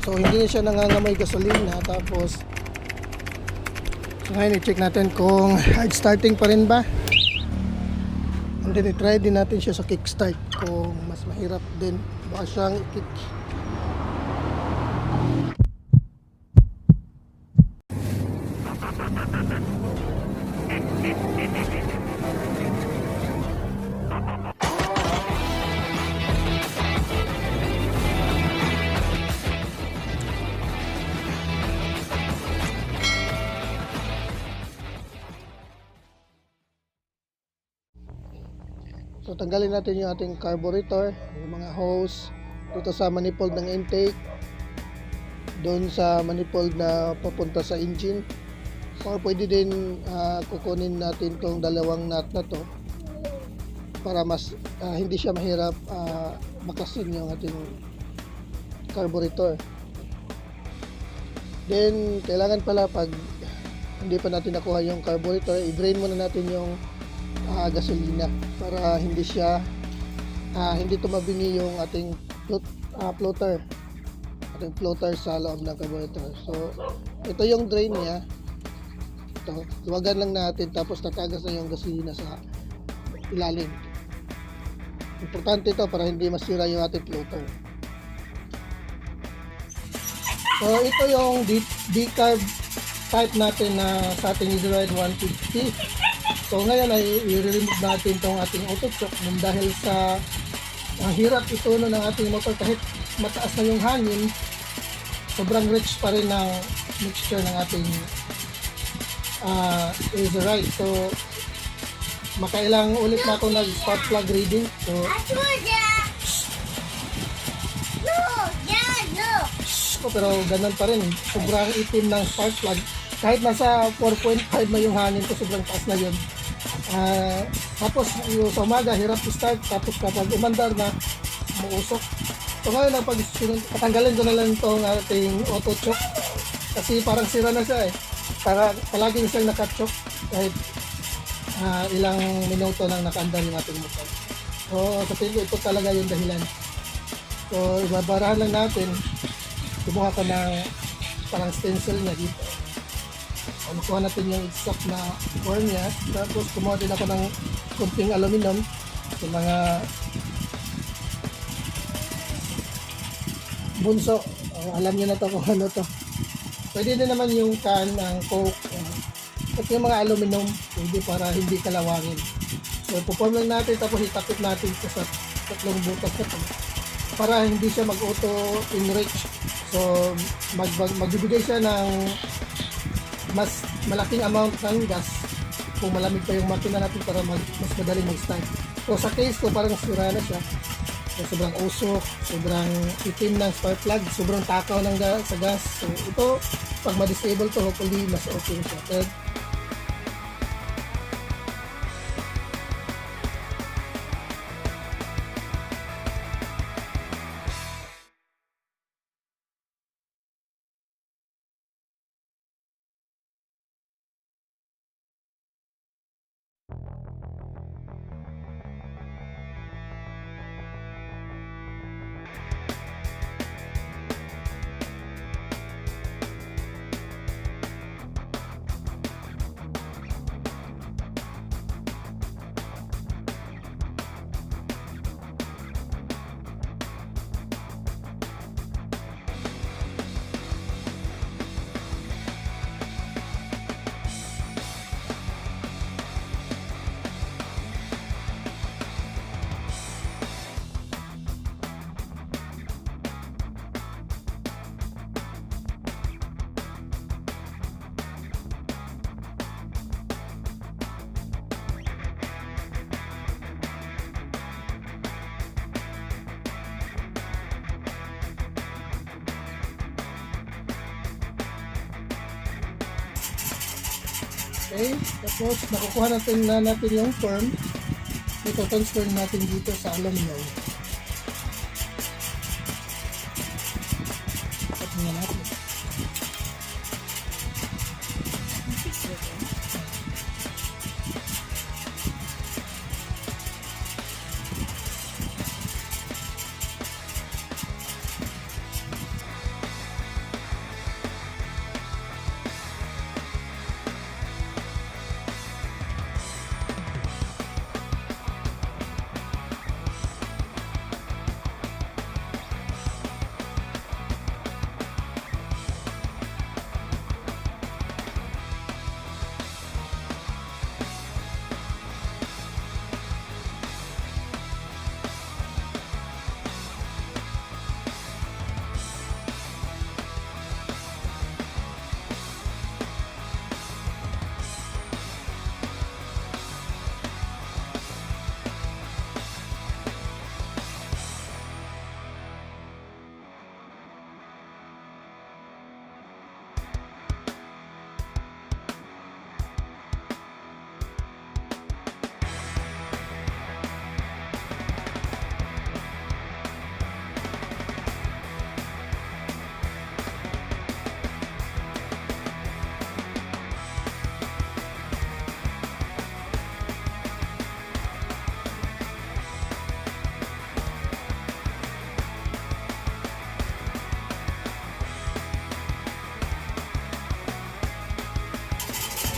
So hindi siya nangangamoy gasolina tapos So ngayon i-check natin kung hard starting pa rin ba. And then i-try din natin siya sa kickstart kung mas mahirap din ba siyang i-kick. Tanggalin natin yung ating carburetor, yung mga hose dito sa manifold ng intake, doon sa manifold na papunta sa engine. Or pwede din ah, kukunin natin tong dalawang nut na to para mas ah, hindi siya mahirap uh, bakasin yung ating carburetor. Then kailangan pala pag hindi pa natin nakuha yung carburetor, i-drain muna natin yung ah, gasolina para hindi siya ah, hindi tumabingi yung ating float, ah, floater. Ating floater sa loob ng carburetor so ito yung drain niya. Ito, luwagan lang natin tapos tatagas na yung gasolina sa ilalim. Importante ito para hindi masira yung ating floater. So ito yung de- decarb type natin na sa ating Easyride 150 So ngayon ay i-remove natin tong ating auto choke nung dahil sa ang hirap ito no ng ating motor kahit mataas na yung hangin sobrang rich pa rin ng mixture ng ating uh, right So makailang ulit na ako nag spark plug reading. So ko pero ganun pa rin. Sobrang itim ng spark plug. Kahit nasa 4.5 na yung hangin ko, sobrang taas na yun. Ah, tapos yung sa umaga, hirap i-start. Tapos kapag umandar na, muusok. So ngayon, ang pag patanggalin ko na lang itong ating auto choke. Kasi parang sira na siya eh. Para palaging siyang naka-choke kahit ah, ilang minuto nang nakaandar yung ating motor. So sa tingin ko, ito talaga yung dahilan. So ibabarahan lang natin. Kumuha ka ng parang stencil niya dito. So, nakuha natin yung exact na form niya. Tapos kumuha din ako ng kunting aluminum sa mga bunso. Uh, alam niyo na to kung ano to. Pwede din naman yung can ng coke. Uh, at yung mga aluminum, pwede para hindi kalawangin. So, puporm lang natin tapos itakip natin sa tatlong butas na to para hindi siya mag-auto enrich. So, mag, mag, magbibigay siya ng mas malaking amount ng gas kung malamig pa yung makina natin para mag, mas madaling mag-start. So sa case ko parang sira na siya. So, sobrang usok, sobrang itim ng spark plug, sobrang takaw ng gas, sa gas. So ito, pag ma-disable to, hopefully mas okay siya. Pero Okay, tapos nakukuha natin na natin yung form. Ito transfer natin dito sa. At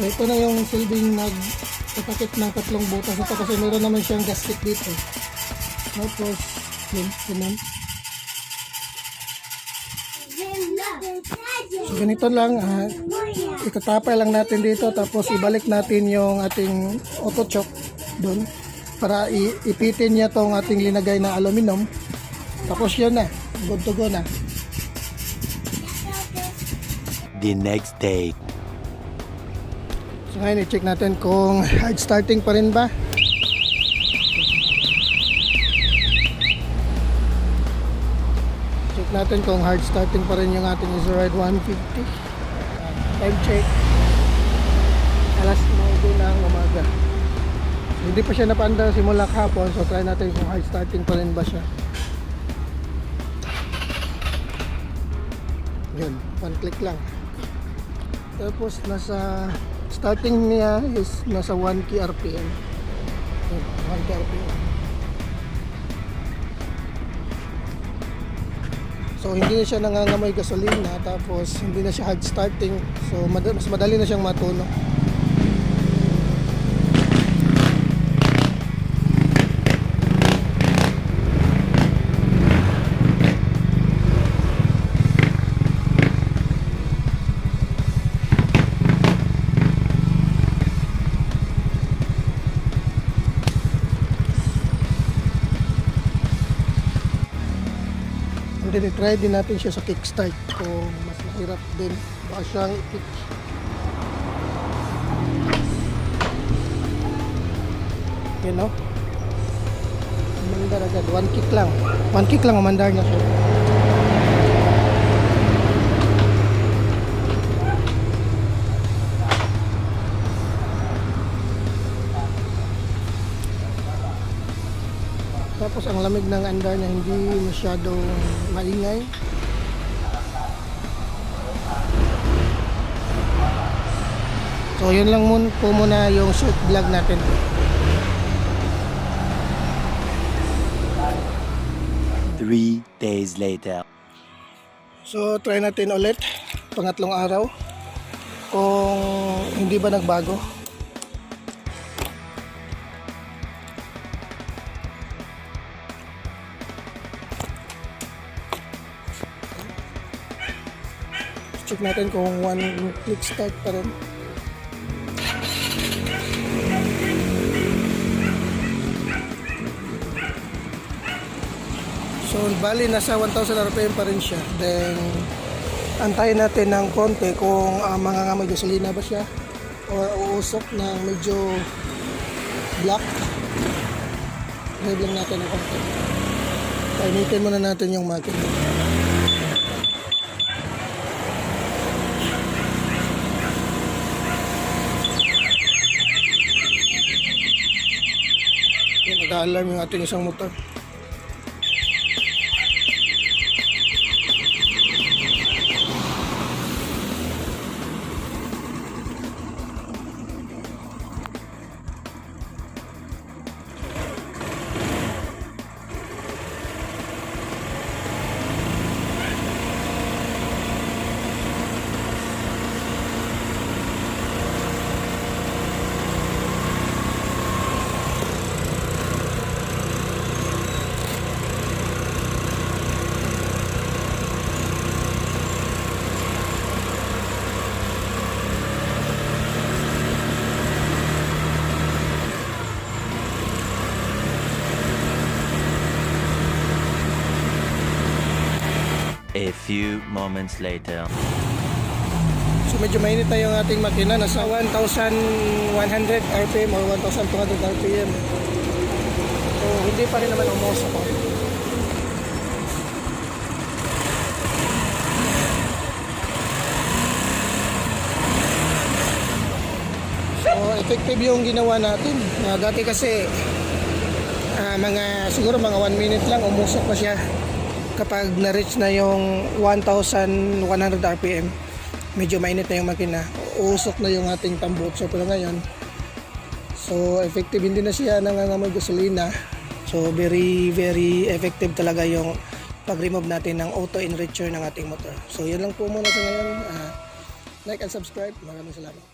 So ito na yung silbing nagtatakip ng tatlong butas ito kasi meron naman siyang gasket dito. Tapos, yun, yun. So ganito lang, ah, itatapay lang natin dito tapos ibalik natin yung ating auto choke doon para ipitin niya tong ating linagay na aluminum. Tapos yun na, good to go na. the next day. So ngayon i-check natin kung hard starting pa rin ba. Check natin kung hard starting pa rin yung ating Isoride 150. Ah, time check. Alas 9 ng umaga. So, hindi pa siya napanda simula kahapon so try natin kung hard starting pa rin ba siya. Yun, one click lang. Tapos nasa starting niya is nasa 1 key RPM. Yun, 1 key RPM. So hindi na siya nangangamoy gasolina tapos hindi na siya hard starting. So mas madali na siyang matuno. And then try din natin siya sa kickstart kung mas mahirap din baka siyang i-kick. You know? Umandar agad. One kick lang. One kick lang umandar niya siya. Tapos ang lamig ng andar niya hindi masyadong maingay. So yun lang mun po muna yung short vlog natin. Three days later. So try natin ulit pangatlong araw kung hindi ba nagbago. Check natin kung one click start pa rin. So, bali nasa 1,000 RPM pa rin siya. Then, antayin natin ng konti kung uh, mangangamoy gasolina ba siya or uusok ng medyo black. Drive lang natin ng konti. Painitin muna natin yung makina. Yan, nag-alarm yung ating isang motor. A few moments later. So medyo mainit na yung ating makina, nasa 1,100 RPM or 1,200 RPM. So hindi pa rin naman umos ako. So effective yung ginawa natin. Ah, dati kasi ah, mga siguro mga 1 minute lang umusok pa siya kapag na-reach na yung 1,100 RPM medyo mainit na yung makina. Uusok na yung ating tambot so pero ngayon so effective hindi na siya nangangamoy gasolina. So very very effective talaga yung pag-remove natin ng auto enricher ng ating motor. So yun lang po muna sa ngayon. Ah, like and subscribe. Maraming salamat